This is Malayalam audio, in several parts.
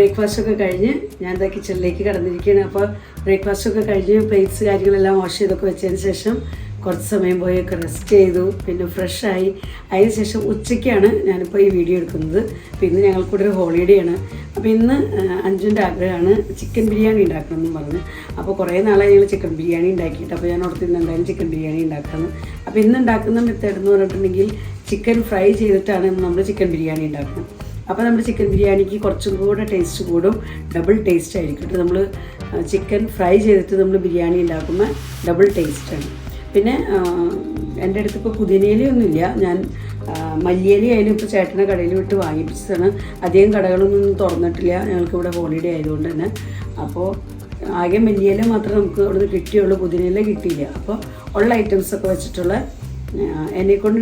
ബ്രേക്ക്ഫാസ്റ്റ് ഒക്കെ കഴിഞ്ഞ് ഞാൻ എന്താ കിച്ചണിലേക്ക് കടന്നിരിക്കുകയാണ്. അപ്പോൾ ബ്രേക്ക്ഫാസ്റ്റ് ഒക്കെ കഴിഞ്ഞ് പ്ലേറ്റ്സ് കാര്യങ്ങളെല്ലാം വാഷ് ചെയ്തൊക്കെ വെച്ചതിന് ശേഷം കുറച്ച് സമയം പോയൊക്കെ റെസ്റ്റ് ചെയ്തു. പിന്നെ ഫ്രഷായി അതിന് ശേഷം ഉച്ചയ്ക്കാണ് ഞാനിപ്പോൾ ഈ വീഡിയോ എടുക്കുന്നത്. അപ്പോൾ ഇന്ന് ഞങ്ങൾക്കൂടെ ഒരു ഹോളിഡേ ആണ്. അപ്പോൾ ഇന്ന് അഞ്ചിന്റെ ആഗ്രഹമാണ് ചിക്കൻ ബിരിയാണി ഉണ്ടാക്കണം എന്ന് പറഞ്ഞു. അപ്പോൾ കുറേ നാളായി ഞങ്ങൾ ചിക്കൻ ബിരിയാണി ഉണ്ടാക്കിയിട്ട്. അപ്പോൾ ഞാൻ ഓർത്ത് എന്തായാലും ചിക്കൻ ബിരിയാണി ഉണ്ടാക്കണം അപ്പോൾ ഇന്ന് ഉണ്ടാക്കുന്ന മെത്തേഡ് എന്ന് പറഞ്ഞിട്ടുണ്ടെങ്കിൽ ചിക്കൻ ഫ്രൈ ചെയ്തിട്ടാണ് നമ്മൾ ചിക്കൻ ബിരിയാണി ഉണ്ടാക്കുന്നത്. അപ്പോൾ നമ്മുടെ ചിക്കൻ ബിരിയാണിക്ക് കുറച്ചും കൂടെ ടേസ്റ്റ് കൂടും. ഡബിൾ ടേസ്റ്റ് ആയിരിക്കും. കേട്ടോ നമ്മൾ ചിക്കൻ ഫ്രൈ ചെയ്തിട്ട് നമ്മൾ ബിരിയാണി ഉണ്ടാക്കുമ്പോൾ ഡബിൾ ടേസ്റ്റാണ് പിന്നെ എന്റെ അടുത്ത് ഇപ്പോൾ പുതിനയിലൊന്നുമില്ല ഞാൻ മല്ലിയലി ആയാലും ഇപ്പോൾ ചേട്ടനെ കടയിൽ വിട്ട് വാങ്ങിപ്പിച്ചതാണ്. അധികം കടകളൊന്നും തുറന്നിട്ടില്ല. ഞങ്ങൾക്ക് ഇവിടെ ഹോളിഡേ ആയതുകൊണ്ട് തന്നെ. അപ്പോൾ ആകെ മല്ലിയില മാത്രമേ നമുക്ക് അവിടെ നിന്ന് കിട്ടിയുള്ളൂ. പുതിനയില കിട്ടിയില്ല. അപ്പോൾ ഉള്ള ഐറ്റംസൊക്കെ വെച്ചിട്ടുള്ള എന്നെ കൊണ്ട്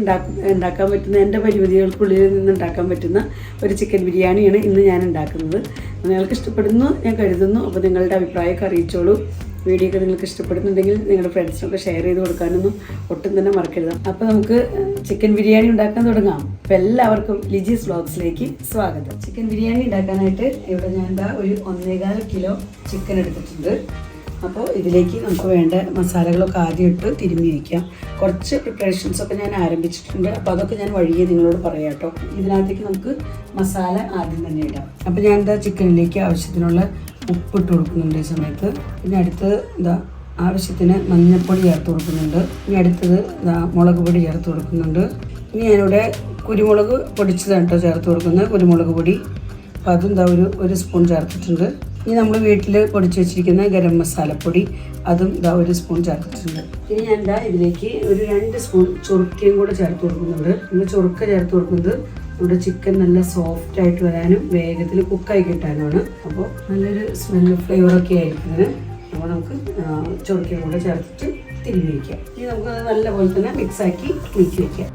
ഉണ്ടാക്കാൻ പറ്റുന്ന എന്റെ പരിമിതികൾക്കുള്ളിൽ നിന്ന് ഉണ്ടാക്കാൻ പറ്റുന്ന ഒരു ചിക്കൻ ബിരിയാണിയാണ് ഇന്ന് ഞാൻ ഉണ്ടാക്കുന്നത്. നിങ്ങൾക്ക് ഇഷ്ടപ്പെടുന്നു ഞാൻ കരുതുന്നു. അപ്പോൾ നിങ്ങളുടെ അഭിപ്രായമൊക്കെ അറിയിച്ചോളൂ. വീഡിയോ ഒക്കെ നിങ്ങൾക്ക് ഇഷ്ടപ്പെടുന്നുണ്ടെങ്കിൽ നിങ്ങളുടെ ഫ്രണ്ട്സിനൊക്കെ ഷെയർ ചെയ്ത് കൊടുക്കാനൊന്നും ഒട്ടും തന്നെ മറക്കരുത്. അപ്പോൾ നമുക്ക് ചിക്കൻ ബിരിയാണി ഉണ്ടാക്കാൻ തുടങ്ങാം. അപ്പോൾ എല്ലാവർക്കും ലിജീസ് വ്ളോഗ്സിലേക്ക് സ്വാഗതം. ചിക്കൻ ബിരിയാണി ഉണ്ടാക്കാനായിട്ട് ഇവിടെ ഞാൻ എന്താ ഒരു ഒന്നേകാൽ കിലോ ചിക്കൻ എടുത്തിട്ടുണ്ട്. അപ്പോൾ ഇതിലേക്ക് നമുക്ക് വേണ്ട മസാലകളൊക്കെ ആദ്യം ഇട്ട് തിരുമ്മി വയ്ക്കാം. കുറച്ച് പ്രിപ്പറേഷൻസ് ഒക്കെ ഞാൻ ആരംഭിച്ചിട്ടുണ്ട്. അപ്പോൾ അതൊക്കെ ഞാൻ വഴിയെ നിങ്ങളോട് പറയാം കേട്ടോ. ഇതിനകത്തേക്ക് നമുക്ക് മസാല ആദ്യം തന്നെ ഇടാം. അപ്പോൾ ഞാൻ എന്താ ചിക്കനിലേക്ക് ആവശ്യത്തിനുള്ള ഉപ്പ് ഇട്ട് കൊടുക്കുന്നുണ്ട് ഈ സമയത്ത്. പിന്നെ അടുത്തത് എന്താ ആവശ്യത്തിന് മഞ്ഞൾപ്പൊടി ചേർത്ത് കൊടുക്കുന്നുണ്ട്. ഇനി അടുത്തത് മുളക് പൊടി ചേർത്ത് കൊടുക്കുന്നുണ്ട്. ഇനി ഞാനിവിടെ കുരുമുളക് പൊടിച്ചതാണ് കേട്ടോ ചേർത്ത് കൊടുക്കുന്നത്. കുരുമുളക് പൊടി. അപ്പോൾ അതും എന്താ ഒരു ഒരു സ്പൂൺ ചേർത്തിട്ടുണ്ട്. ഇനി നമ്മൾ വീട്ടിൽ പൊടിച്ച് വെച്ചിരിക്കുന്ന ഗരം മസാലപ്പൊടി അതും ഇതാ ഒരു സ്പൂൺ ചേർത്തിട്ടുണ്ട്. ഇനി ഞാൻ എന്താ ഇതിലേക്ക് ഒരു രണ്ട് സ്പൂൺ ചുറുക്കയും കൂടെ ചേർത്ത് കൊടുക്കുന്നുണ്ട്. നമ്മൾ ചുറുക്ക ചേർത്ത് കൊടുക്കുന്നത് നമ്മുടെ ചിക്കൻ നല്ല സോഫ്റ്റ് ആയിട്ട് വരാനും വേഗത്തിൽ കുക്കായി കിട്ടാനുമാണ്. അപ്പോൾ നല്ലൊരു സ്മെല്ല് ഫ്ലേവറൊക്കെ ആയിരിക്കും ഇതിന് അപ്പോൾ നമുക്ക് ചുറുക്കയും കൂടെ ചേർത്തിട്ട് തിരിഞ്ഞ് വയ്ക്കാം ഇനി നമുക്ക് നല്ലപോലെ തന്നെ മിക്സാക്കി നീക്കി വയ്ക്കാം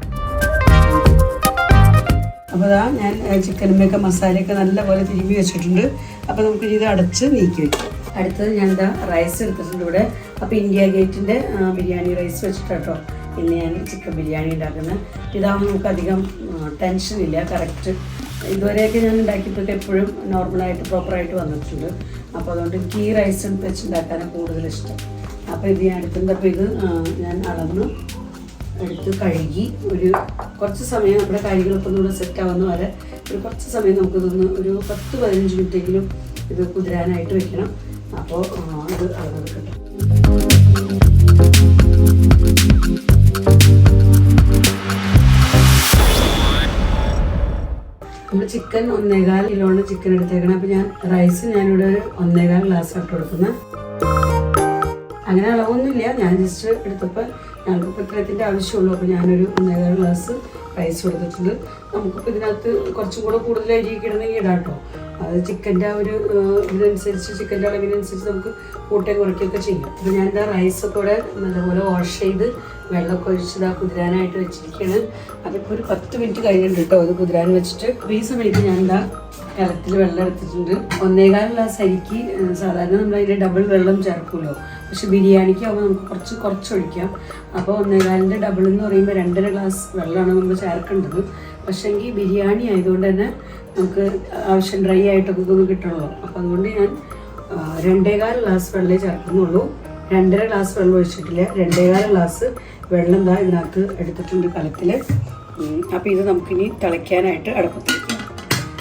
അപ്പോൾ അതാ ഞാൻ ചിക്കനുമൊക്കെ മസാലയൊക്കെ നല്ലപോലെ തിരുമ്പി വെച്ചിട്ടുണ്ട്. അപ്പോൾ നമുക്ക് ഇത് അടച്ച് നീക്കി വെക്കാം. അടുത്തത് ഞാൻ എന്താ റൈസ് എടുത്തിട്ടുണ്ട് ഇവിടെ. അപ്പോൾ ഇന്ത്യ ഗേറ്റിന്റെ ബിരിയാണി റൈസ് വെച്ചിട്ടാട്ടോ ഇന്ന് ഞാൻ ചിക്കൻ ബിരിയാണി ഉണ്ടാക്കുന്നത്. ഇതാകുമ്പോൾ നമുക്ക് അധികം ടെൻഷൻ ഇല്ല. കറക്റ്റ് ഇതുവരെയൊക്കെ ഞാൻ ഉണ്ടാക്കിയപ്പോൾ എപ്പോഴും നോർമലായിട്ട് പ്രോപ്പറായിട്ട് വന്നിട്ടുണ്ട്. അപ്പോൾ അതുകൊണ്ട് ഈ റൈസ് വെച്ചുണ്ടാക്കാനാണ് കൂടുതൽ ഇഷ്ടം. അപ്പോൾ ഇത് ഞാൻ എടുത്തിട്ടുണ്ട് അപ്പോൾ ഇത് ഞാൻ അളന്ന് എടുത്ത് കഴുകി ഒരു കുറച്ച് സമയം നമ്മുടെ കാര്യങ്ങളൊക്കെ ഒന്നുകൂടെ സെറ്റ് ആവുന്ന വരെ ഒരു കുറച്ച് സമയം നമുക്കിതൊന്ന് ഒരു പത്ത് പതിനഞ്ച് മിനിറ്റെങ്കിലും ഇത് കുതിരാനായിട്ട് വെക്കണം. അപ്പോൾ ഇത് അളന്നെടുക്കട്ടെ നമ്മൾ ചിക്കൻ ഒന്നേകാൽ കിലോണ് ചിക്കൻ എടുത്തേക്കണം. അപ്പോൾ ഞാൻ റൈസ് ഞാനിവിടെ ഒരു ഒന്നേകാൽ ഗ്ലാസ് ഇട്ട് കൊടുക്കുന്നത് അങ്ങനെ അളവൊന്നുമില്ല. ഞാൻ ജസ്റ്റ് എടുത്തപ്പോൾ ഞങ്ങൾക്ക് പത്രത്തിന്റെ ആവശ്യമുള്ളൂ. അപ്പോൾ ഞാനൊരു ഒന്നേകാൽ ഗ്ലാസ് റൈസ് കൊടുത്തിട്ടുണ്ട്. നമുക്കിപ്പോൾ ഇതിനകത്ത് കുറച്ചും കൂടെ കൂടുതൽ അരി ഇടണമെങ്കിൽ ഇടാം കേട്ടോ. അത് ചിക്കന്റെ ഒരു ഇതനുസരിച്ച് ചിക്കന്റെ അളവിനനുസരിച്ച് നമുക്ക് കൂട്ടുകയും കുറയ്ക്കുകയൊക്കെ ചെയ്യാം. അപ്പോൾ ഞാൻ എന്താ റൈസൊക്കെ ഇവിടെ നല്ലപോലെ വാഷ് ചെയ്ത് വെള്ളമൊക്കെ ഒഴിച്ചത് ആ കുതിരാനായിട്ട് വെച്ചിരിക്കുകയാണ്. അതിപ്പോൾ ഒരു പത്ത് മിനിറ്റ് കഴിഞ്ഞിട്ടുണ്ട് കേട്ടോ അത് കുതിരാൻ വെച്ചിട്ട്. ഈ സമയത്ത് ഞാൻ എന്താ ഇളത്തിൽ വെള്ളം എടുത്തിട്ടുണ്ട്. ഒന്നേകാൽ ഗ്ലാസ് അരിക്ക് സാധാരണ നമ്മൾ അതിന്റെ ഡബിൾ വെള്ളം ചേർക്കുമല്ലോ. പക്ഷെ ബിരിയാണിക്ക് ആകുമ്പോൾ നമുക്ക് കുറച്ച് കുറച്ച് ഒഴിക്കാം. അപ്പോൾ ഒന്നേകാലിന്റെ ഡബിൾ എന്ന് പറയുമ്പോൾ രണ്ടര ഗ്ലാസ് വെള്ളമാണ് നമ്മൾ ചേർക്കേണ്ടത് പക്ഷേങ്കിൽ ബിരിയാണി ആയതുകൊണ്ട് തന്നെ നമുക്ക് ആവശ്യം ഡ്രൈ ആയിട്ടൊക്കെ ഒന്ന് കിട്ടണമല്ലോ അപ്പോൾ അതുകൊണ്ട് ഞാൻ രണ്ടേകാൽ ഗ്ലാസ് വെള്ളമേ ചേർക്കുന്നുള്ളൂ. രണ്ടര ഗ്ലാസ് വെള്ളം ഒഴിച്ചിട്ടില്ല. രണ്ടേകാൽ ഗ്ലാസ് വെള്ളം എന്താ ഇതിനകത്ത് എടുത്തിട്ടുണ്ട് കലത്തിൽ അപ്പോൾ ഇത് നമുക്കിനി തിളയ്ക്കാനായിട്ട് അടുപ്പത്ത് വയ്ക്കാം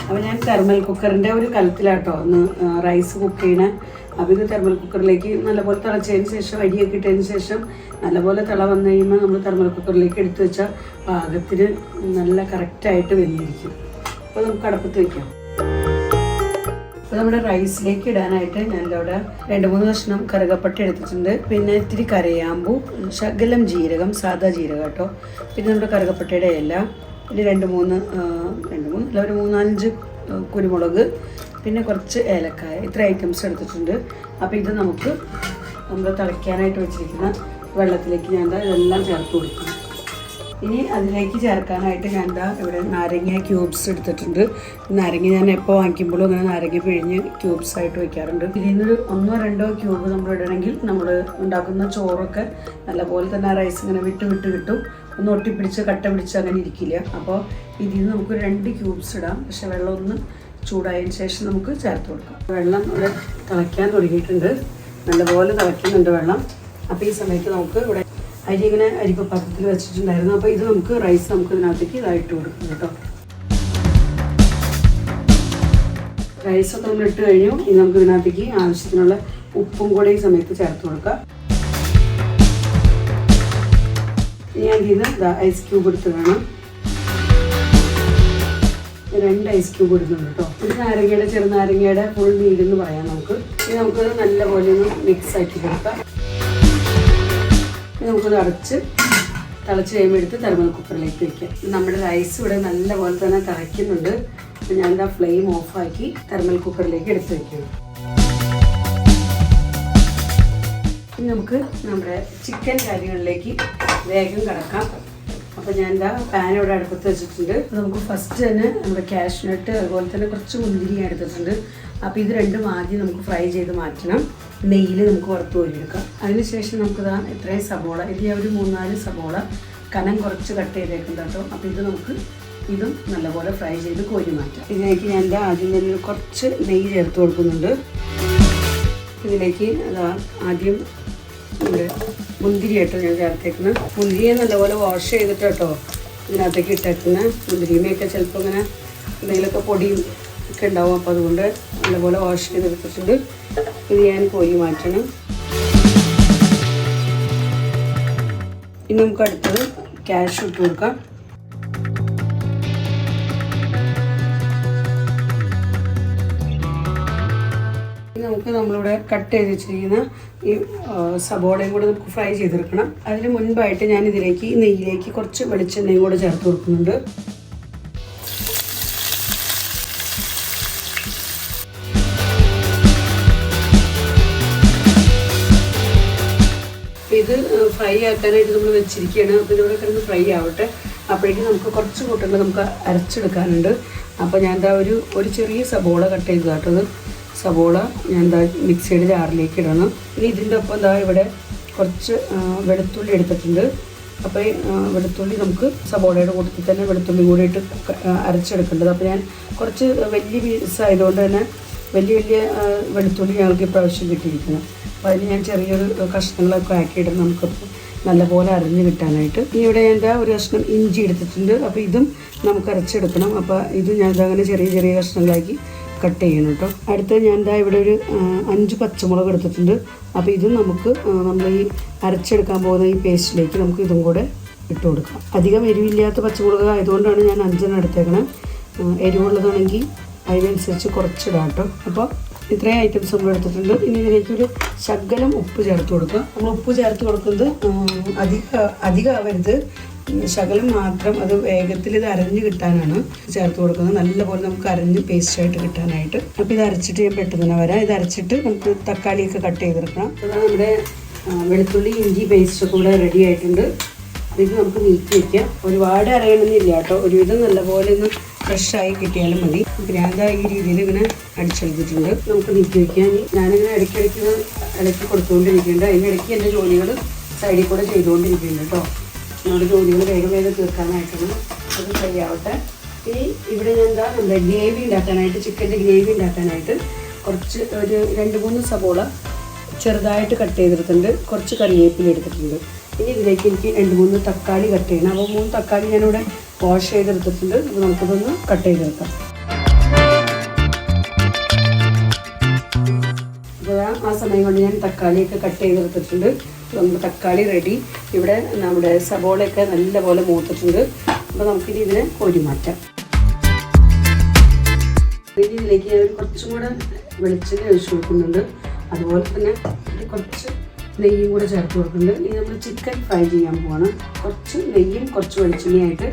അപ്പോൾ ഞാൻ തെർമൽ കുക്കറിന്റെ ഒരു കലത്തിലാട്ടോ ഒന്ന് റൈസ് കുക്ക് ചെയ്യണേ. അപ്പോൾ ഇത് തെർമൽ കുക്കറിലേക്ക് നല്ലപോലെ തിളച്ചതിന് ശേഷം അരിയൊക്കെ ഇട്ടതിന് ശേഷം നല്ലപോലെ തിള വന്നു കഴിയുമ്പോൾ നമ്മൾ തെർമൽ കുക്കറിലേക്ക് എടുത്തു വെച്ചാൽ പാകത്തിന് നല്ല കറക്റ്റായിട്ട് വെന്തിരിക്കും. അപ്പോൾ നമുക്ക് അടുപ്പത്ത് വയ്ക്കാം അപ്പോൾ നമ്മുടെ റൈസിലേക്ക് ഇടാനായിട്ട് ഞാൻ ഇവിടെ രണ്ട് മൂന്ന് കഷ്ണം കറുകപ്പട്ട എടുത്തിട്ടുണ്ട്. പിന്നെ ഇത്തിരി കരയാമ്പൂ ശകലം ജീരകം സാദാ ജീരകം കേട്ടോ. പിന്നെ നമ്മുടെ കറുകപ്പട്ടയുടെ ഇല പിന്നെ രണ്ട് മൂന്ന് രണ്ട് മൂന്ന് അല്ല ഒരു മൂന്നാലഞ്ച് കുരുമുളക് പിന്നെ കുറച്ച് ഏലക്കായ ഇത്ര ഐറ്റംസ് എടുത്തിട്ടുണ്ട്. അപ്പോൾ ഇത് നമുക്ക് നമ്മൾ തിളയ്ക്കാനായിട്ട് വെച്ചിരിക്കുന്ന വെള്ളത്തിലേക്ക് ഞാൻ ഇതെല്ലാം ചേർത്ത് കൊടുക്കും. ഇനി അതിലേക്ക് ചേർക്കാനായിട്ട് ഞാൻ എന്താ ഇവിടെ നാരങ്ങ ക്യൂബ്സ് എടുത്തിട്ടുണ്ട്. നാരങ്ങ ഞാൻ എപ്പോൾ വാങ്ങിക്കുമ്പോഴും അങ്ങനെ നാരങ്ങ പിഴിഞ്ഞ് ക്യൂബ്സ് ആയിട്ട് വെക്കാറുണ്ട്. ഇതിൽ നിന്നൊരു ഒന്നോ രണ്ടോ ക്യൂബ് നമ്മൾ ഇടണമെങ്കിൽ നമ്മൾ ഉണ്ടാക്കുന്ന ചോറൊക്കെ നല്ലപോലെ തന്നെ ആ റൈസ് ഇങ്ങനെ വിട്ട് വിട്ട് കിട്ടും. ഒന്ന് ഒട്ടിപ്പിടിച്ച് കട്ട പിടിച്ച് അങ്ങനെ ഇരിക്കില്ല. അപ്പോൾ ഇതിൽ നിന്ന് നമുക്ക് രണ്ട് ക്യൂബ്സ് ഇടാം. പക്ഷെ വെള്ളം ഒന്ന് ചൂടായതിന് ശേഷം നമുക്ക് ചേർത്ത് കൊടുക്കാം. വെള്ളം ഇവിടെ തിളയ്ക്കാൻ തുടങ്ങിയിട്ടുണ്ട്. നല്ലപോലെ തിളയ്ക്കുന്നുണ്ട് വെള്ളം. അപ്പോൾ ഈ സമയത്ത് നമുക്ക് ഇവിടെ അരി ഇങ്ങനെ അരിപ്പ പാത്രത്തിൽ വെച്ചിട്ടുണ്ടായിരുന്നു. അപ്പോൾ ഇത് നമുക്ക് റൈസ് നമുക്ക് ഇതിനകത്തേക്ക് ഇതായിട്ട് കൊടുക്കും കേട്ടോ. റൈസൊക്കെ നമ്മൾ ഇട്ട് കഴിഞ്ഞു. ഇനി നമുക്ക് ഇതിനകത്തേക്ക് ആവശ്യത്തിനുള്ള ഉപ്പും കൂടെ ഈ സമയത്ത് ചേർത്ത് കൊടുക്കാം. ഇനി ഞാൻ ഇത് ഐസ് ക്യൂബ് എടുത്ത് വേണം. രണ്ട് ഐസ് ക്യൂബ് ഇടുന്നുണ്ട് കേട്ടോ ഒരു നാരങ്ങയുടെ ചെറുനാരങ്ങയുടെ ഫുൾ നീരെന്ന് പറയാം നമുക്ക്. ഇനി നമുക്കത് നല്ലപോലെ ഒന്ന് മിക്സ് ആക്കി കൊടുക്കാം. ഇനി നമുക്കത് അടച്ച് തിളച്ച് കഴിയുമ്പോൾ എടുത്ത് തെർമൽ കുക്കറിലേക്ക് വെക്കാം. നമ്മുടെ റൈസ് ഇവിടെ നല്ലപോലെ തന്നെ തിളയ്ക്കുന്നുണ്ട്. അപ്പം ഞാൻ ആ ഫ്ലെയിം ഓഫാക്കി തെർമൽ കുക്കറിലേക്ക് എടുത്ത് വയ്ക്കുന്നു ഇനി നമുക്ക് നമ്മുടെ ചിക്കൻ കാര്യങ്ങളിലേക്ക് വേഗം കിടക്കാം. അപ്പോൾ ഞാൻ എന്താ പാൻ ഇവിടെ അടുപ്പത്ത് വെച്ചിട്ടുണ്ട്. നമുക്ക് ഫസ്റ്റ് തന്നെ നമ്മുടെ കാഷ്നട്ട് അതുപോലെ തന്നെ കുറച്ച് മുന്തിരി എടുത്തിട്ടുണ്ട്. അപ്പോൾ ഇത് രണ്ടും ആദ്യം നമുക്ക് ഫ്രൈ ചെയ്ത് മാറ്റണം. നെയ്യിൽ നമുക്ക് വറുത്ത് കോരിയെടുക്കാം. അതിനുശേഷം നമുക്കിതാ ഇത്രയും സബോള ഇത് ഒരു മൂന്നാൽ സബോള കനം കുറച്ച് കട്ട് ചെയ്തേക്കും കേട്ടോ. അപ്പോൾ ഇത് നമുക്ക് ഇതും നല്ലപോലെ ഫ്രൈ ചെയ്ത് കോരി മാറ്റാം. ഇതിലേക്ക് ഞാൻ എന്റെ ആദ്യം തന്നെ കുറച്ച് നെയ്യ് ചേർത്ത് കൊടുക്കുന്നുണ്ട്. ഇതിലേക്ക് അതാ ആദ്യം മുന്തിരി കേട്ടോ ഞാൻ ചേർത്തേക്കുന്നത് മുന്തിരിയെ നല്ലപോലെ വാഷ് ചെയ്തിട്ട് കേട്ടോ ഇതിനകത്തേക്ക് ഇട്ടേക്കുന്നത് മുന്തിരിയുമൊക്കെ ചിലപ്പോൾ ഇങ്ങനെ എന്തെങ്കിലുമൊക്കെ പൊടിയും ഒക്കെ ഉണ്ടാവും. അപ്പോൾ അതുകൊണ്ട് നല്ലപോലെ വാഷ് ചെയ്തെടുത്തിട്ടുണ്ട്. ഇത് ഞാൻ കോരി മാറ്റണം. ഇനി നമുക്ക് അടുത്തത് ക്യാഷ് ഇട്ട് കൊടുക്കാം. നമുക്ക് നമ്മളിവിടെ കട്ട് ചെയ്ത് വെച്ചിരിക്കുന്ന ഈ സബോളയും കൂടെ നമുക്ക് ഫ്രൈ ചെയ്തെടുക്കണം. അതിന് മുൻപായിട്ട് ഞാൻ ഇതിലേക്ക് നെയ്യിലേക്ക് കുറച്ച് വെളിച്ചെണ്ണയും കൂടെ ചേർത്ത് കൊടുക്കുന്നുണ്ട്. ഇത് ഫ്രൈ ആക്കാനായിട്ട് നമ്മൾ വെച്ചിരിക്കുകയാണ്. അപ്പോൾ ഇതിവിടെ കിടന്ന് ഫ്രൈ ആവട്ടെ. അപ്പോഴേക്കും നമുക്ക് കുറച്ച് കൂട്ടങ്ങൾ നമുക്ക് അരച്ചെടുക്കാനുണ്ട്. അപ്പോൾ ഞാൻ എന്താ ഒരു ഒരു ചെറിയ സബോള കട്ട് ചെയ്ത് കാട്ടത് സബോള ഞാൻ എന്താ മിക്സിയുടെ ജാറിലേക്ക് ഇടണം. ഇനി ഇതിന്റെ ഒപ്പം എന്താ ഇവിടെ കുറച്ച് വെളുത്തുള്ളി എടുത്തിട്ടുണ്ട്. അപ്പോൾ ഈ വെളുത്തുള്ളി നമുക്ക് സബോളയുടെ കൂട്ടത്തിൽ തന്നെ വെളുത്തുള്ളി കൂടി ഇട്ട് അരച്ചെടുക്കേണ്ടത്. അപ്പോൾ ഞാൻ കുറച്ച് വലിയ പീസ് ആയതുകൊണ്ട് തന്നെ വലിയ വലിയ വെളുത്തുള്ളി ഞങ്ങൾക്ക് ഇപ്രാവശ്യം കിട്ടിയിരിക്കുന്നു. അപ്പോൾ അതിന് ഞാൻ ചെറിയൊരു കഷ്ണങ്ങളൊക്കെ ആക്കിയിട്ട് നമുക്ക് നല്ലപോലെ അരഞ്ഞ് കിട്ടാനായിട്ട്. ഇനി ഇവിടെ എന്റെ ഒരു കഷ്ണം ഇഞ്ചി എടുത്തിട്ടുണ്ട്. അപ്പോൾ ഇതും നമുക്ക് അരച്ചെടുക്കണം. അപ്പോൾ ഇത് ഞാൻ അങ്ങനെ ചെറിയ ചെറിയ കഷ്ണങ്ങളാക്കി കട്ട് ചെയ്യണം കേട്ടോ അടുത്ത ഞാൻ ദാ ഇവിടെ ഒരു അഞ്ച് പച്ചമുളക് എടുത്തിട്ടുണ്ട്. അപ്പോൾ ഇതും നമുക്ക് നമ്മൾ ഈ അരച്ചെടുക്കാൻ പോകുന്ന ഈ പേസ്റ്റിലേക്ക് നമുക്ക് ഇതും കൂടെ ഇട്ട് കൊടുക്കാം. അധികം എരിവില്ലാത്ത പച്ചമുളക് ആയതുകൊണ്ടാണ് ഞാൻ അഞ്ചെണ്ണം എടുത്തേക്കണത് എരിവുള്ളതാണെങ്കിൽ അതിനനുസരിച്ച് കുറച്ചിടാം കേട്ടോ അപ്പോൾ ഇത്രയും ഐറ്റംസ് നമ്മൾ എടുത്തിട്ടുണ്ട്. ഇനി ഇതിലേക്ക് ഒരു ശകലം ഉപ്പ് ചേർത്ത് കൊടുക്കുക നമ്മൾ ഉപ്പ് ചേർത്ത് കൊടുക്കുന്നത് അധിക ഉം, ശകലം മാത്രം അത് വേഗത്തിൽ ഇത് അരഞ്ഞ് കിട്ടാനാണ് ചേർത്ത് കൊടുക്കുന്നത്. നല്ലപോലെ നമുക്ക് അരഞ്ഞ് പേസ്റ്റ് ആയിട്ട് കിട്ടാനായിട്ട്. അപ്പോൾ ഇത് അരച്ചിട്ട് ഞാൻ പെട്ടെന്ന് തന്നെ വരാം. ഇത് അരച്ചിട്ട് നമുക്ക് തക്കാളിയൊക്കെ കട്ട് ചെയ്തെടുക്കണം. അതാണ് നമ്മുടെ വെളുത്തുള്ളി ഇഞ്ചി പേസ്റ്റ് ഇവിടെ റെഡി ആയിട്ടുണ്ട്. ഇത് നമുക്ക് നീക്കി വെക്കാം. ഒരുപാട് അറിയണമെന്നില്ല കേട്ടോ. ഒരുവിധം നല്ലപോലെ ഒന്ന് ഫ്രഷായി കിട്ടിയാലും മതി. ഞാൻ ഈ രീതിയിൽ ഇങ്ങനെ അടിച്ചെടുത്തിട്ടുണ്ട്. നമുക്ക് നീക്കി വെക്കാം. ഞാനിങ്ങനെ ഇടയ്ക്കിടയ്ക്ക് ഇളക്കി കൊടുത്തുകൊണ്ടിരിക്കുന്നുണ്ട്. അതിന്റെ ഇടയ്ക്ക് എന്റെ ജോലികൾ സൈഡിൽ കൂടെ ചെയ്തുകൊണ്ടിരിക്കുന്നുണ്ട് കേട്ടോ. നമ്മുടെ ജോലികൾ വേഗം വേഗം തീർക്കാനായിട്ടാണ് അത് ശരിയാവട്ടെ ഈ ഇവിടെ ഞാൻ എന്താ നമ്മുടെ ഗ്രേവി ഉണ്ടാക്കാനായിട്ട് ചിക്കന്റെ ഗ്രേവി ഉണ്ടാക്കാനായിട്ട് കുറച്ച് ഒരു രണ്ട് മൂന്ന് സബോള ചെറുതായിട്ട് കട്ട് ചെയ്തെടുത്തിട്ടുണ്ട്. കുറച്ച് കറിവേപ്പില എടുത്തിട്ടുണ്ട്. ഇനി ഇതിലേക്ക് എനിക്ക് രണ്ട് മൂന്ന് തക്കാളി കട്ട് ചെയ്യണം. അപ്പോൾ മൂന്ന് തക്കാളി ഞാനിവിടെ വാഷ് ചെയ്തെടുത്തിട്ടുണ്ട്. അപ്പോൾ നമുക്കിതൊന്ന് കട്ട് ചെയ്തെടുക്കാം അപ്പോൾ ആ സമയം കൊണ്ട് ഞാൻ തക്കാളിയൊക്കെ കട്ട് ചെയ്തെടുത്തിട്ടുണ്ട്. തക്കാളി റെഡി ഇവിടെ നമ്മുടെ സബോളയൊക്കെ നല്ലപോലെ മൂത്തിട്ടുണ്ട്. അപ്പോൾ നമുക്കിനി ഇതിനെ കോരി മാറ്റാം. ഇനി ഇതിലേക്ക് ഞാൻ കുറച്ചും കൂടെ വെളിച്ചെണ്ണ ഒഴിച്ചു കൊടുക്കുന്നുണ്ട്. അതുപോലെ തന്നെ കുറച്ച് നെയ്യും കൂടെ ചേർത്ത് കൊടുക്കുന്നുണ്ട്. ഇനി നമ്മൾ ചിക്കൻ ഫ്രൈ ചെയ്യാൻ പോവാണ്. കുറച്ച് നെയ്യും കുറച്ച് വെളിച്ചെണ്ണയായിട്ട്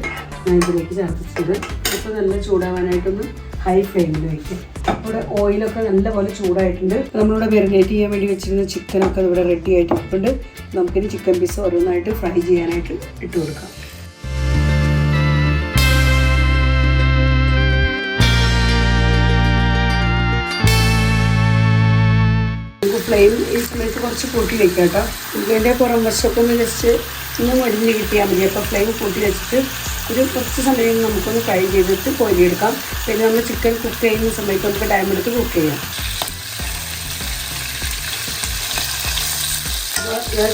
ഞാൻ ഇതിലേക്ക് ചേർത്തിട്ടുണ്ട്. ഇപ്പോൾ നല്ല ചൂടാവാനായിട്ടൊന്ന് ഹൈ ഫ്ലെയിമിൽ വയ്ക്കും ഇവിടെ ഓയിലൊക്കെ നല്ലപോലെ ചൂടായിട്ടുണ്ട്. നമ്മളിവിടെ മെറിനേറ്റ് ചെയ്യാൻ വേണ്ടി വെച്ചിരുന്ന ചിക്കനൊക്കെ ഇവിടെ റെഡി ആയിട്ട് ഇരിപ്പുണ്ട് നമുക്കിനി ചിക്കൻ പീസ് ഓരോന്നായിട്ട് ഫ്രൈ ചെയ്യാനായിട്ട് ഇട്ട് കൊടുക്കാം. ഫ്ലെയിം ഈ സമയത്ത് കുറച്ച് കൂട്ടി വെക്കാം കേട്ടോ. ഇതിന്റെ പുറം വശമൊക്കെ ഒന്ന് ജസ്റ്റ് ഒന്ന് മടിഞ്ഞ് കിട്ടിയാൽ മതി. അപ്പോൾ ഫ്ലെയിം കൂട്ടി വെച്ചിട്ട് ഒരു കുറച്ച് സമയം നമുക്കൊന്ന് ഫ്രൈ ചെയ്തിട്ട് കോരിയെടുക്കാം. പിന്നെ നമ്മൾ ചിക്കൻ കുക്ക് ചെയ്യുന്ന സമയത്ത് നമുക്ക് ടൈം എടുത്ത് കുക്ക് ചെയ്യാം.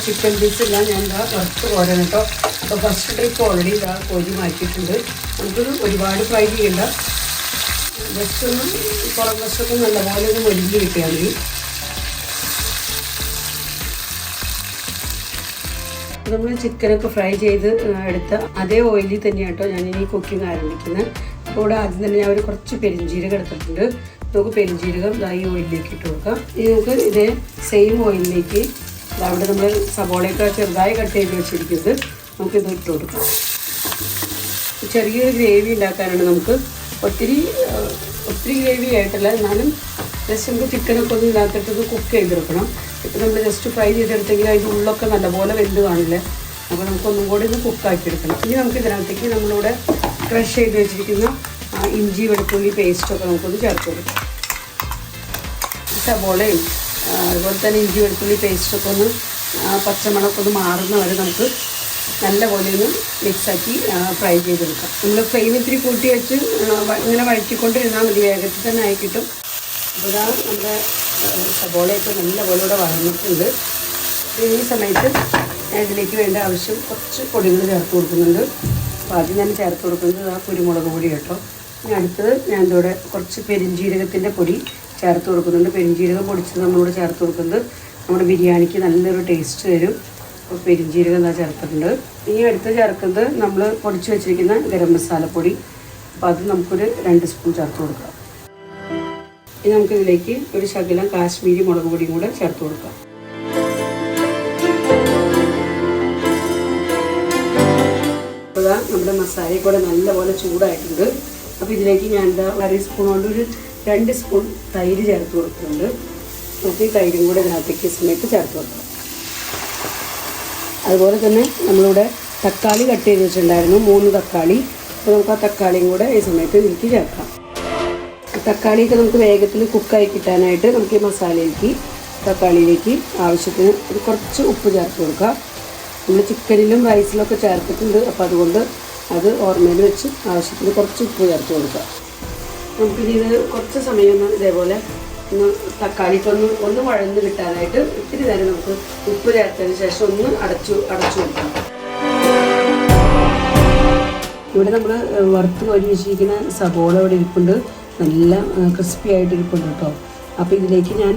ചിക്കൻ പീസ് എല്ലാം ഞാൻ ഇതാ വറുത്ത് കോരണം കേട്ടോ. അപ്പോൾ ഫസ്റ്റ് ട്രിപ്പ് ഓൾറെഡി ഇതാ കോരി മാറ്റിയിട്ടുണ്ട്. നമുക്കൊരു ഒരുപാട് ഫ്രൈ ചെയ്യണ്ട. ജസ്റ്റ് ഒന്ന് പുറം വശമൊക്കെ നല്ലപോലെ ഒന്ന് കിട്ടിയാൽ നമ്മൾ ചിക്കനൊക്കെ ഫ്രൈ ചെയ്ത് എടുത്ത അതേ ഓയിലിൽ തന്നെയാണ് കേട്ടോ ഞാൻ ഇനി കുക്കിംഗ് ആരംഭിക്കുന്നത് അപ്പോൾ ഇവിടെ ആദ്യം തന്നെ ഞാൻ ഒരു കുറച്ച് പെരിഞ്ചീരകം എടുത്തിട്ടുണ്ട്. നമുക്ക് പെരിഞ്ചീരകം ഈ ഓയിലിലേക്ക് ഇട്ട് കൊടുക്കാം. നമുക്ക് ഇതേ സെയിം ഓയിലിലേക്ക് അവിടെ നമ്മൾ സബോളയൊക്കെ ചെറുതായി കട്ട് ചെയ്ത് വെച്ചിരിക്കുന്നത് നമുക്ക് ഇത് ഇട്ട് കൊടുക്കാം. ചെറിയൊരു ഗ്രേവി ഉണ്ടാക്കാനാണ് നമുക്ക് ഒത്തിരി ഒത്തിരി ഗ്രേവി ആയിട്ടല്ല എന്നാലും ജസ്റ്റ് നമുക്ക് ചിക്കനൊക്കെ ഒന്ന് ഇതിനകത്തിട്ട് കുക്ക് ചെയ്തെടുക്കണം. ഇപ്പം നമ്മൾ ജസ്റ്റ് ഫ്രൈ ചെയ്തെടുത്തെങ്കിൽ അതിന്റെ ഉള്ളൊക്കെ നല്ലപോലെ വെന്ത് കാണില്ലേ? അപ്പോൾ നമുക്കൊന്നും കൂടി ഒന്ന് കുക്കാക്കി എടുക്കണം. ഇനി നമുക്ക് ഇതിനകത്തേക്ക് നമ്മളിവിടെ ക്രഷ് ചെയ്ത് വെച്ചിരിക്കുന്ന ഇഞ്ചി വെളുത്തുള്ളി പേസ്റ്റൊക്കെ നമുക്കൊന്ന് ചേർത്ത് കൊടുക്കാം. സബോളയും അതുപോലെ തന്നെ ഇഞ്ചി വെളുത്തുള്ളി പേസ്റ്റൊക്കെ ഒന്ന് പച്ചമുളക് ഒന്ന് മാറുന്ന വരെ നമുക്ക് നല്ലപോലെ ഒന്ന് മിക്സാക്കി ഫ്രൈ ചെയ്തെടുക്കാം. നമ്മൾ ഫ്ലെയിം ഇത്തിരി കൂട്ടി വെച്ച് ഇങ്ങനെ വഴറ്റിക്കൊണ്ടിരുന്നാൽ മതി. വേഗത്തിൽ തന്നെ ആയി കിട്ടും. അപ്പോൾ നമ്മുടെ സബോളയൊക്കെ നല്ലപോലെ ഇവിടെ വളർന്നിട്ടുണ്ട് ഈ സമയത്ത് ഞാൻ ഇതിലേക്ക് വേണ്ട ആവശ്യം കുറച്ച് പൊടികൾ ചേർത്ത് കൊടുക്കുന്നുണ്ട്. അപ്പോൾ ആദ്യം ഞാൻ ചേർത്ത് കൊടുക്കുന്നത് ആ കുരുമുളക് പൊടി കേട്ടോ. ഇനി അടുത്തത് ഞാൻ ഇതോടെ കുറച്ച് പെരിഞ്ജീരകത്തിന്റെ പൊടി ചേർത്ത് കൊടുക്കുന്നുണ്ട്. പെരിഞ്ജീരകം പൊടിച്ചത് നമ്മളിവിടെ ചേർത്ത് കൊടുക്കുന്നത് നമ്മുടെ ബിരിയാണിക്ക് നല്ലൊരു ടേസ്റ്റ് തരും. അപ്പോൾ പെരിഞ്ജീരകം എന്താ ചേർത്തിട്ടുണ്ട്. ഇനി അടുത്ത് ചേർക്കുന്നത് നമ്മൾ പൊടിച്ച് വെച്ചിരിക്കുന്ന ഗരം മസാലപ്പൊടി. അപ്പോൾ അത് നമുക്കൊരു രണ്ട് സ്പൂൺ ചേർത്ത് കൊടുക്കാം. ഇനി നമുക്കിതിലേക്ക് ഒരു ശകലം കാശ്മീരി മുളക് പൊടിയും കൂടെ ചേർത്ത് കൊടുക്കാം. അപ്പോൾ നമ്മുടെ മസാലയും കൂടെ നല്ലപോലെ ചൂടായിട്ടുണ്ട്. അപ്പോൾ ഇതിലേക്ക് ഞാൻ എന്താ അര സ്പൂൺ കൊണ്ട് ഒരു രണ്ട് സ്പൂൺ തൈര് ചേർത്ത് കൊടുക്കുന്നുണ്ട് നമുക്ക് ഈ തൈരും കൂടെ ഇതിനകത്തേക്ക് സമയത്ത് ചേർത്ത് കൊടുക്കാം. അതുപോലെ തന്നെ നമ്മളിവിടെ തക്കാളി കട്ട് ചെയ്ത് വെച്ചിട്ടുണ്ടായിരുന്നു മൂന്ന് തക്കാളി. അപ്പോൾ നമുക്ക് ആ തക്കാളിയും കൂടെ ഈ സമയത്ത് ഇതിലേക്ക് ചേർക്കാം. തക്കാളിയൊക്കെ നമുക്ക് വേഗത്തിൽ കുക്കായി കിട്ടാനായിട്ട് നമുക്ക് ഈ മസാലയിലേക്ക് തക്കാളിയിലേക്ക് ആവശ്യത്തിന് ഒരു കുറച്ച് ഉപ്പ് ചേർത്ത് കൊടുക്കുക നമ്മൾ ചിക്കനിലും റൈസിലൊക്കെ ചേർത്തിട്ടുണ്ട്. അപ്പോൾ അതുകൊണ്ട് അത് ഓർമ്മയിൽ വെച്ച് ആവശ്യത്തിന് കുറച്ച് ഉപ്പ് ചേർത്ത് കൊടുക്കുക നമുക്കിനി ഇത് കുറച്ച് സമയം ഒന്ന് ഇതേപോലെ ഒന്ന് തക്കാളിക്ക് ഒന്ന് ഒന്ന് വഴന്ന് കിട്ടാനായിട്ട് ഇത്തിരി നേരം നമുക്ക് ഉപ്പ് ചേർത്തതിന് ശേഷം ഒന്ന് അടച്ചു അടച്ചു കൊടുക്കാം ഇവിടെ നമ്മൾ വറുത്ത് ഒരുമിച്ചിരിക്കുന്ന വെച്ചിരിക്കുന്ന സബോള ഇവിടെ ഇരിപ്പുണ്ട്. നല്ല ക്രിസ്പി ആയിട്ട് ഇരിപ്പുണ്ട് കേട്ടോ അപ്പോൾ ഇതിലേക്ക് ഞാൻ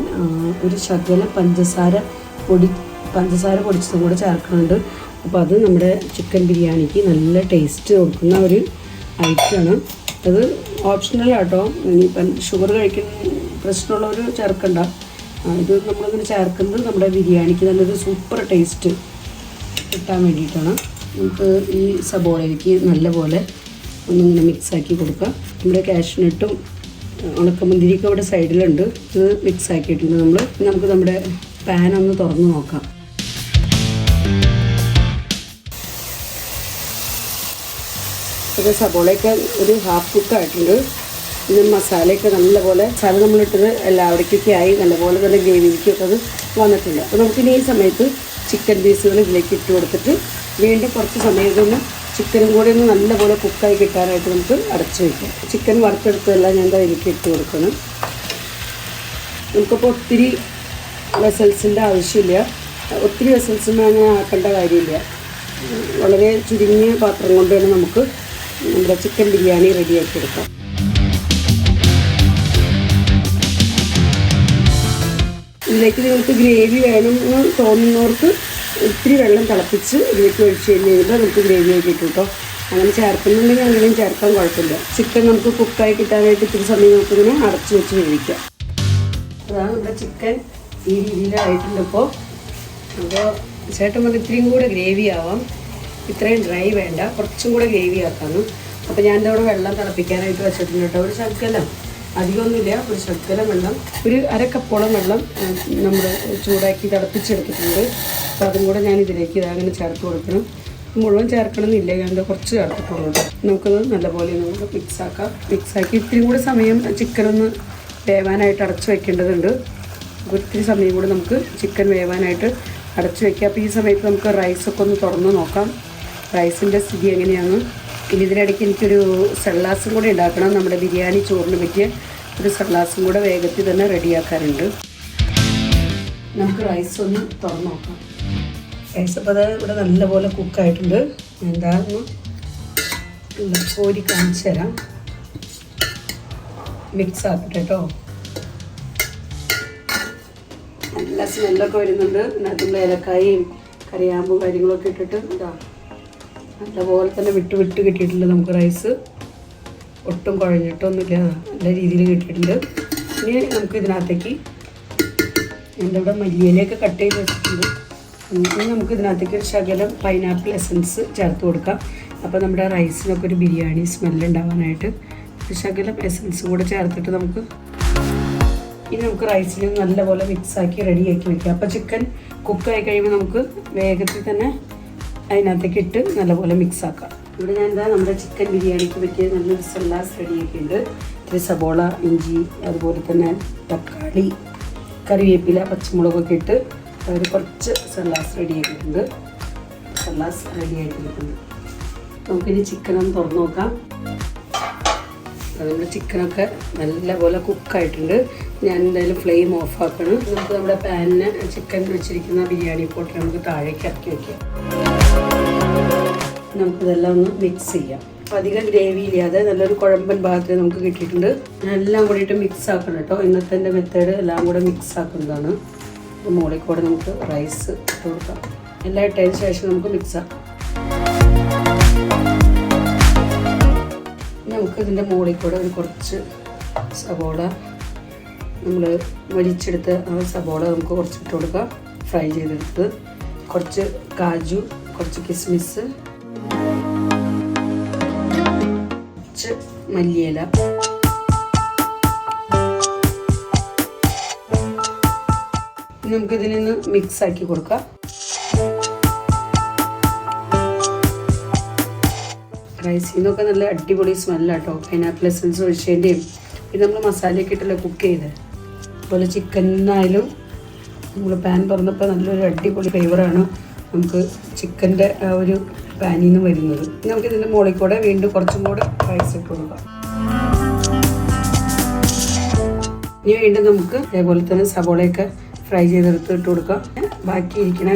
ഒരു ശകല പഞ്ചസാര പൊടി പഞ്ചസാര പൊടിച്ചതും കൂടെ ചേർക്കുന്നുണ്ട്. അപ്പോൾ അത് നമ്മുടെ ചിക്കൻ ബിരിയാണിക്ക് നല്ല ടേസ്റ്റ് കൊടുക്കുന്ന ഒരു ഐറ്റമാണ് അത് ഓപ്ഷണൽ ആട്ടോ ഇനിയിപ്പം ഷുഗർ കഴിക്കുന്ന പ്രശ്നമുള്ളവർ ചേർക്കണ്ട. ഇത് നമ്മളിങ്ങനെ ചേർക്കുന്നത് നമ്മുടെ ബിരിയാണിക്ക് നല്ലൊരു സൂപ്പർ ടേസ്റ്റ് കിട്ടാൻ വേണ്ടിയിട്ടാണ്. നമുക്ക് ഈ സബോളയിലേക്ക് നല്ലപോലെ ഒന്നിങ്ങനെ മിക്സാക്കി കൊടുക്കാം നമ്മുടെ കാഷ്നട്ടും ഉണക്കമുന്തിരിക്കും അവിടെ സൈഡിലുണ്ട് ഇത് മിക്സ് ആക്കിയിട്ടുണ്ട് നമ്മൾ നമുക്ക് നമ്മുടെ പാൻ ഒന്ന് തുറന്ന് നോക്കാം. ഇത് സബോളയൊക്കെ ഒരു ഹാഫ് കുക്ക് ആയിട്ടുണ്ട്. ഇത് മസാലയൊക്കെ നല്ലപോലെ മസാല നമ്മളിട്ടത് എല്ലാവിടേക്കൊക്കെ ആയി നല്ലപോലെ തന്നെ ഗ്രേവിക്കൊക്കെ അത് വന്നിട്ടുണ്ട്. അപ്പോൾ നമുക്കിനി ഈ സമയത്ത് ചിക്കൻ പീസുകൾ ഇതിലേക്ക് ഇട്ട് കൊടുത്തിട്ട് വീണ്ടും കുറച്ച് സമയം ഇതൊന്ന് ചിക്കനും കൂടി ഒന്ന് നല്ലപോലെ കുക്കായി കിട്ടാനായിട്ട് നമുക്ക് അടച്ചു വയ്ക്കാം ചിക്കൻ വറുത്തെടുത്തതെല്ലാം ഞാൻ എന്താ എനിക്ക് ഇട്ട് കൊടുക്കണം. നമുക്കിപ്പോൾ ഒത്തിരി വെസൽസിന്റെ ആവശ്യമില്ല. ഒത്തിരി വെസൽസ് അങ്ങനെ ആക്കേണ്ട കാര്യമില്ല. വളരെ ചുരുങ്ങിയ പാത്രം കൊണ്ട് തന്നെ നമുക്ക് നമ്മുടെ ചിക്കൻ ബിരിയാണി റെഡിയാക്കി എടുക്കാം. ഇതിലേക്ക് നിങ്ങൾക്ക് ഗ്രേവി വേണം എന്ന് തോന്നുന്നവർക്ക് ഇത്തിരി വെള്ളം തിളപ്പിച്ച് ഇതിലേക്ക് ഒഴിച്ച് കഴിഞ്ഞ് കഴിയുമ്പോൾ നമുക്ക് ഗ്രേവി ആക്കി കിട്ടും കേട്ടോ അങ്ങനെ ചേർക്കുന്നുണ്ടെങ്കിൽ അങ്ങനെയും ചേർക്കാൻ കുഴപ്പമില്ല. ചിക്കൻ നമുക്ക് കുക്കായി കിട്ടാനായിട്ട് ഇത്തിരി സമയം നമുക്കിങ്ങനെ അടച്ചു വെച്ച് വേവിക്കാം. അതാണ് നമ്മുടെ ചിക്കൻ ഈ രീതിയിലായിട്ടുണ്ട് ഇപ്പോൾ അപ്പോൾ ചേട്ടൻ പറഞ്ഞ ഇത്രയും കൂടെ ഗ്രേവി ആവാം. ഇത്രയും ഡ്രൈ വേണ്ട. കുറച്ചും കൂടെ ഗ്രേവി ആക്കാനും അപ്പോൾ ഞാൻ ഇവിടെ വെള്ളം തിളപ്പിക്കാനായിട്ട് വെച്ചിട്ടുണ്ട് കേട്ടോ ഒരു ശകലം. അധികമൊന്നുമില്ല. ഒരു ശക്തര വെള്ളം ഒരു അര കപ്പോളം വെള്ളം നമ്മൾ ചൂടാക്കി തിളപ്പിച്ചെടുത്തിട്ടുണ്ട്. അപ്പോൾ അതും കൂടെ ഞാൻ ഇതിലേക്ക് ഇതാ അങ്ങനെ ചേർത്ത് കൊടുക്കണം. മുഴുവൻ ചേർക്കണം എന്നില്ല ഞാൻ കുറച്ച് ചേർത്തിട്ടുള്ളൂ. നമുക്കത് നല്ലപോലെ നമുക്ക് മിക്സ് ആക്കാം. മിക്സ് ആക്കി ഇത്തിരി കൂടെ സമയം ചിക്കനൊന്ന് വേവാനായിട്ട് അടച്ചു വെക്കേണ്ടതുണ്ട്. ഒത്തിരി സമയം കൂടി നമുക്ക് ചിക്കൻ വേവാനായിട്ട് അടച്ചു വയ്ക്കാം അപ്പോൾ ഈ സമയത്ത് നമുക്ക് റൈസൊക്കെ ഒന്ന് തുറന്ന് നോക്കാം. റൈസിന്റെ സ്ഥിതി എങ്ങനെയാണ്? ഇനി ഇതിനിടയ്ക്ക് എനിക്കൊരു സല്ലാസും കൂടെ ഉണ്ടാക്കണം. നമ്മുടെ ബിരിയാണി ചോറിന് പറ്റിയ ഒരു സല്ലാസും കൂടെ വേഗത്തിൽ തന്നെ റെഡിയാക്കാറുണ്ട്. നമുക്ക് റൈസ് ഒന്ന് തുറന്ന് നോക്കാം റൈസ് അപ്പോൾ അത് ഇവിടെ നല്ലപോലെ കുക്കായിട്ടുണ്ട് എന്താന്ന് കോരി കാണിച്ചു തരാം. മിക്സ് ആക്കട്ടെ കേട്ടോ നല്ല സ്മെല്ലൊക്കെ വരുന്നുണ്ട്. അതിന്റെ ഏലക്കായും കറിയാമ്പും കാര്യങ്ങളൊക്കെ ഇട്ടിട്ട് ഇതാ നല്ലപോലെ തന്നെ വിട്ട് വിട്ട് കിട്ടിയിട്ടുണ്ട് നമുക്ക് റൈസ് ഒട്ടും കുഴഞ്ഞിട്ടൊന്നുമില്ല. നല്ല രീതിയിൽ കിട്ടിയിട്ടുണ്ട്. ഇനി നമുക്ക് ഇതിനകത്തേക്ക് എന്റെ ഇവിടെ മല്ലിയിലൊക്കെ കട്ട് ചെയ്ത് വെച്ചിട്ടുണ്ട്. ഇനി നമുക്ക് ഇതിനകത്തേക്ക് ഒരു ശകലം പൈനാപ്പിൾ എസൻസ് ചേർത്ത് കൊടുക്കാം. അപ്പോൾ നമ്മുടെ റൈസിനൊക്കെ ഒരു ബിരിയാണി സ്മെല്ല് ഉണ്ടാവാനായിട്ട് ഒരു ശകലം എസൻസ് കൂടെ ചേർത്തിട്ട് നമുക്ക് ഇനി നമുക്ക് റൈസിന് നല്ലപോലെ മിക്സാക്കി റെഡിയാക്കി വെക്കാം. അപ്പോൾ ചിക്കൻ കുക്കായി കഴിയുമ്പോൾ നമുക്ക് വേഗത്തിൽ തന്നെ അതിനകത്തേക്ക് ഇട്ട് നല്ലപോലെ മിക്സ് ആക്കാം. ഇവിടെ ഞാൻ എന്താ നമ്മുടെ ചിക്കൻ ബിരിയാണിക്ക് പറ്റിയ നല്ലൊരു സല്ലാസ് റെഡിയാക്കിയിട്ടുണ്ട് ഇത്തിരി സബോള ഇഞ്ചി അതുപോലെ തന്നെ തക്കാളി കറിവേപ്പില പച്ചമുളകൊക്കെ ഇട്ട് ഒരു കുറച്ച് സല്ലാസ് റെഡിയാക്കിയിട്ടുണ്ട് സല്ലാസ് റെഡിയാക്കിയിട്ടുണ്ട് നമുക്കിനി ചിക്കനൊന്ന് തുറന്ന് നോക്കാം. നമ്മുടെ ചിക്കനൊക്കെ നല്ലപോലെ കുക്കായിട്ടുണ്ട് ഞാൻ എന്തായാലും ഫ്ലെയിം ഓഫ് ആക്കണം. നമുക്ക് നമ്മുടെ പാനിന് ചിക്കൻ വെച്ചിരിക്കുന്ന ബിരിയാണി പോട്ട് നമുക്ക് താഴേക്ക് ഇറക്കി വെക്കാം. നമുക്കിതെല്ലാം ഒന്ന് മിക്സ് ചെയ്യാം. അധികം ഗ്രേവി ഇല്ലാതെ നല്ലൊരു കുഴമ്പൻ ഭാഗത്തിൽ നമുക്ക് കിട്ടിയിട്ടുണ്ട്. ഞാൻ എല്ലാം കൂടിയിട്ട് മിക്സ് ആക്കണം കേട്ടോ. ഇന്നത്തെ എന്റെ മെത്തേഡ് എല്ലാം കൂടെ മിക്സ് ആക്കുന്നതാണ്. മുകളിൽ കൂടെ നമുക്ക് റൈസ് ഇട്ട് കൊടുക്കാം. എല്ലാം ഇട്ടതിന് ശേഷം നമുക്ക് മിക്സ് ആക്കാം. നമുക്ക് ഇതിന്റെ മുകളിൽ കൂടെ ഒരു കുറച്ച് സബോള നമ്മൾ വലിച്ചെടുത്ത ആ സബോള നമുക്ക് കുറച്ച് ഇട്ട് കൊടുക്കാം. ഫ്രൈ ചെയ്തെടുത്ത് കുറച്ച് കാജു കുറച്ച് കിസ്മിസ്. കുറച്ച് മല്ലിയില. ഇനി നമുക്ക് ഇതിനൊന്ന് മിക്സ് ആക്കി കൊടുക്കാം. റൈസിൽ നിന്നൊക്കെ നല്ല അടിപൊളി സ്മെല്ലാട്ടോ പൈനാപ്പിൾ എസൻസ് ഒഴിച്ചതിന്റെയും ഇത് നമ്മൾ മസാലയൊക്കെ ഇട്ടല്ലേ കുക്ക് ചെയ്ത്. അതുപോലെ ചിക്കനായാലും നമ്മൾ പാൻ തുറന്നപ്പോൾ നല്ലൊരു അടിപൊളി ഫ്ലേവറാണ് നമുക്ക് ചിക്കന്റെ ആ ഒരു പാനിൽ നിന്ന് വരുന്നത്. നമുക്ക് ഇതിന്റെ മുകളിൽ കൂടെ വീണ്ടും കുറച്ചും കൂടെ റൈസ് ഇട്ട് കൊടുക്കാം. ഇനി വീണ്ടും നമുക്ക് അതേപോലെ തന്നെ സവോളയൊക്കെ ഫ്രൈ ചെയ്തെടുത്ത് ഇട്ട് കൊടുക്കാം. ബാക്കി ഇരിക്കുന്ന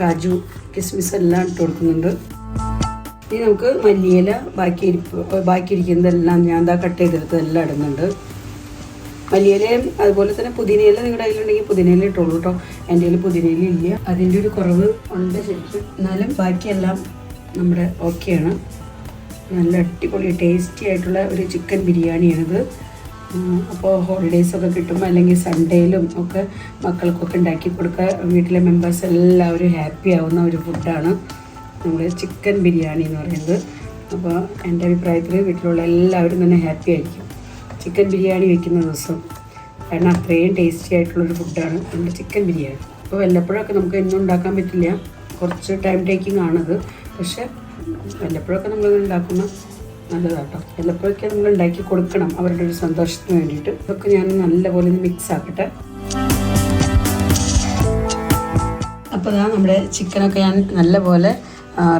കാജു കിസ്മിസ് എല്ലാം ഇട്ട് കൊടുക്കുന്നുണ്ട്. ഇനി നമുക്ക് മല്ലിയില ബാക്കി ഇരിപ്പ് ബാക്കി ഇരിക്കുന്നതെല്ലാം ഞാൻ എന്താ കട്ട് ചെയ്തെടുത്ത് എല്ലാം ഇടുന്നുണ്ട്. മല്ലിയിലയും അതുപോലെ തന്നെ പുതിനയില നിങ്ങളുടെ കയ്യിലുണ്ടെങ്കിൽ പുതിനയില ഇട്ടുള്ളൂ കേട്ടോ എന്റെ കയ്യിൽ പുതിനയില ഇല്ല. അതിന്റെ ഒരു കുറവ് ഉണ്ട് ശരിക്കും. എന്നാലും ബാക്കിയെല്ലാം നമ്മുടെ ഓക്കെയാണ് നല്ല അടിപൊളി ടേസ്റ്റി ആയിട്ടുള്ള ഒരു ചിക്കൻ ബിരിയാണിയാണിത്. അപ്പോൾ ഹോളിഡേയ്സൊക്കെ കിട്ടുമ്പോൾ അല്ലെങ്കിൽ സൺഡേയിലും ഒക്കെ മക്കൾക്കൊക്കെ ഉണ്ടാക്കി കൊടുക്കുക വീട്ടിലെ മെമ്പേഴ്സ് എല്ലാവരും ഹാപ്പി ആവുന്ന ഒരു ഫുഡാണ് നമ്മുടെ ചിക്കൻ ബിരിയാണി എന്ന് പറയുന്നത്. അപ്പോൾ എന്റെ അഭിപ്രായത്തിൽ വീട്ടിലുള്ള എല്ലാവരും തന്നെ ഹാപ്പി ആയിരിക്കും. ചിക്കൻ ബിരിയാണി വെക്കുന്ന ദിവസം. കാരണം അത്രയും ടേസ്റ്റി ആയിട്ടുള്ളൊരു ഫുഡാണ് നമ്മുടെ ചിക്കൻ ബിരിയാണി. അപ്പോൾ വല്ലപ്പോഴൊക്കെ നമുക്ക് എന്നും ഉണ്ടാക്കാൻ പറ്റില്ല. കുറച്ച് ടൈം ടേക്കിംഗ് ആണത്. പക്ഷെ വല്ലപ്പോഴൊക്കെ നമ്മൾ ഉണ്ടാക്കുന്ന നല്ലതാട്ടോ. വല്ലപ്പോഴൊക്കെ നമ്മൾ ഉണ്ടാക്കി കൊടുക്കണം അവരുടെ ഒരു സന്തോഷത്തിന് വേണ്ടിയിട്ട്. ഇതൊക്കെ ഞാൻ നല്ലപോലെ ഒന്ന് മിക്സ് ആക്കട്ടെ. അപ്പോൾ ഇതാ നമ്മുടെ ചിക്കനൊക്കെ ഞാൻ നല്ലപോലെ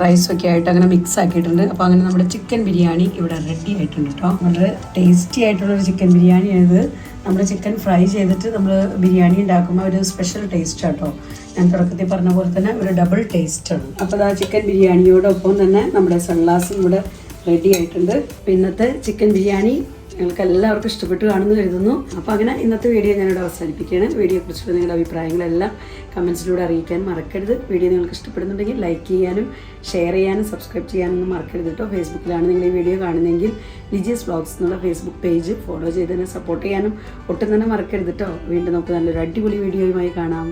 റൈസൊക്കെ ആയിട്ട് അങ്ങനെ മിക്സ് ആക്കിയിട്ടുണ്ട്. അപ്പോൾ അങ്ങനെ നമ്മുടെ ചിക്കൻ ബിരിയാണി ഇവിടെ റെഡി ആയിട്ടുണ്ട് കേട്ടോ വളരെ ടേസ്റ്റി ആയിട്ടുള്ളൊരു ചിക്കൻ ബിരിയാണി ബിരിയാണിയാണിത് നമ്മൾ ചിക്കൻ ഫ്രൈ ചെയ്തിട്ട് നമ്മൾ ബിരിയാണി ഉണ്ടാക്കുമ്പോൾ ഒരു സ്പെഷ്യൽ ടേസ്റ്റ് ആട്ടോ ഞാൻ തുടക്കത്തിൽ പറഞ്ഞ പോലെ തന്നെ ഒരു ഡബിൾ ടേസ്റ്റ് ആണ്. അപ്പോൾ ആ ചിക്കൻ ബിരിയാണിയോടൊപ്പം തന്നെ നമ്മുടെ സൺഗ്ലാസും ഇവിടെ റെഡി ആയിട്ടുണ്ട്. പിന്നത്തെ ചിക്കൻ ബിരിയാണി നിങ്ങൾക്ക് എല്ലാവർക്കും ഇഷ്ടപ്പെട്ടു കാണുന്നു കരുതുന്നു. അപ്പോൾ അങ്ങനെ ഇന്നത്തെ വീഡിയോ ഞാനിവിടെ അവസാനിപ്പിക്കുകയാണ്. വീഡിയോയെക്കുറിച്ചുള്ള നിങ്ങളുടെ അഭിപ്രായങ്ങളെല്ലാം കമൻസിലൂടെ അറിയിക്കാൻ മറക്കരുത്. വീഡിയോ നിങ്ങൾക്ക് ഇഷ്ടപ്പെടുന്നുണ്ടെങ്കിൽ ലൈക്ക് ചെയ്യാനും ഷെയർ ചെയ്യാനും സബ്സ്ക്രൈബ് ചെയ്യാനൊന്നും മറക്കരുത് കേട്ടോ. ഫേസ്ബുക്കിലാണ് നിങ്ങൾ ഈ വീഡിയോ കാണുന്നതെങ്കിൽ ലിജിയസ് ബ്ലോഗ്സ് എന്നുള്ള ഫേസ്ബുക്ക് പേജ് ഫോളോ ചെയ്ത് തന്നെ സപ്പോർട്ട് ചെയ്യാനും ഒട്ടും തന്നെ മറക്കരുത് കേട്ടോ. വീണ്ടും നമുക്ക് നല്ലൊരു അടിപൊളി വീഡിയോയുമായി കാണാം.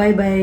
Bye bye.